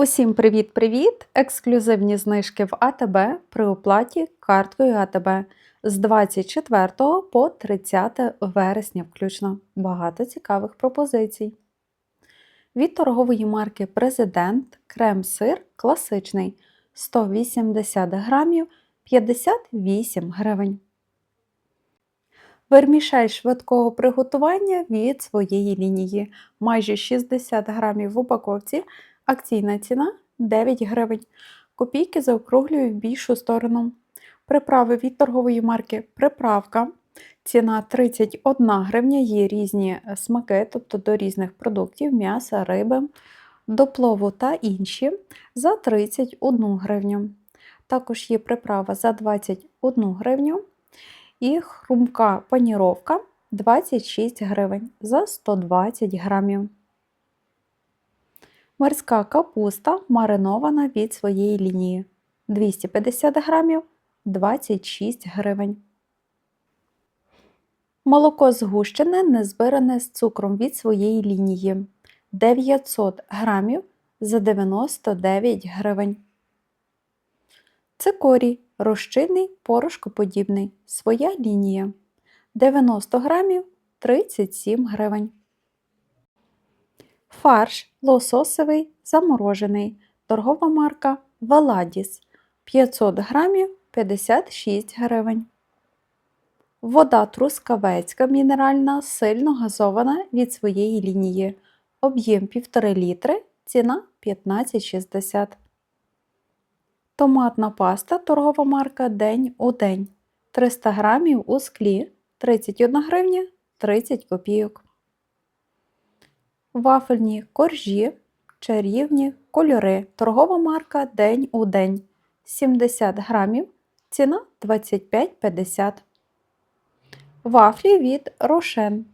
Усім привіт-привіт! Ексклюзивні знижки в АТБ при оплаті карткою АТБ з 24 по 30 вересня включно. Багато цікавих пропозицій. Від торгової марки Президент крем-сир класичний 180 грамів 58 гривень. Вермішель швидкого приготування від своєї лінії. Майже 60 грамів в упаковці. Акційна ціна 9 гривень. Копійки заокруглюю в більшу сторону. Приправи від торгової марки Приправка. Ціна 31 гривня, є різні смаки, тобто до різних продуктів, м'яса, риби, до плову та інші за 31 гривню. Також є приправа за 21 гривню і хрумка паніровка 26 гривень за 120 грамів. Морська капуста маринована від своєї лінії 250 грамів 26 гривень. Молоко згущене незбиране з цукром від своєї лінії 900 грамів за 99 гривень. Цикорій розчинний порошкоподібний. Своя лінія 90 грамів 37 гривень. Фарш лососовий заморожений. Торгова марка Валадіс 500 грамів 56 гривень. Вода трускавецька мінеральна, сильно газована від своєї лінії. Об'єм 1,5 літри, ціна 15,60. Томатна паста торгова марка День у день. 300 грамів у склі 31 гривня 30 копійок. Вафельні коржі, чарівні кольори. Торгова марка День у день. 70 грамів. Ціна 25,50. Вафлі від Рошен.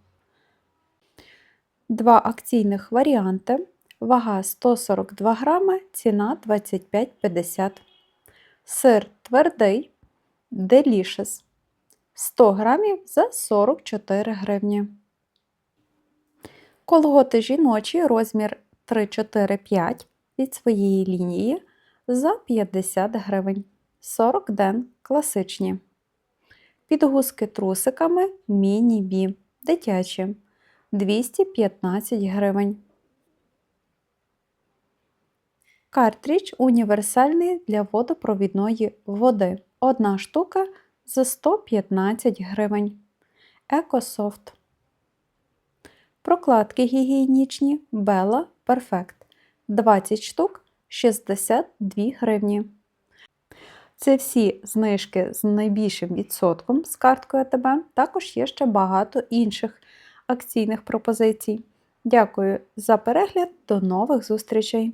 Два акційних варіанти. Вага 142 грами, ціна 25,50. Сир твердий Delicious 100 грамів за 44 гривні. Колготи жіночі розмір 3-4-5 від своєї лінії за 50 гривень. 40 ден класичні. Підгузки трусиками міні-бі дитячі 215 гривень. Картридж універсальний для водопровідної води. Одна штука за 115 гривень. Екософт. Прокладки гігієнічні Bella Perfect 20 штук 62 гривні. Це всі знижки з найбільшим відсотком з карткою АТБ. Також є ще багато інших акційних пропозицій. Дякую за перегляд, до нових зустрічей!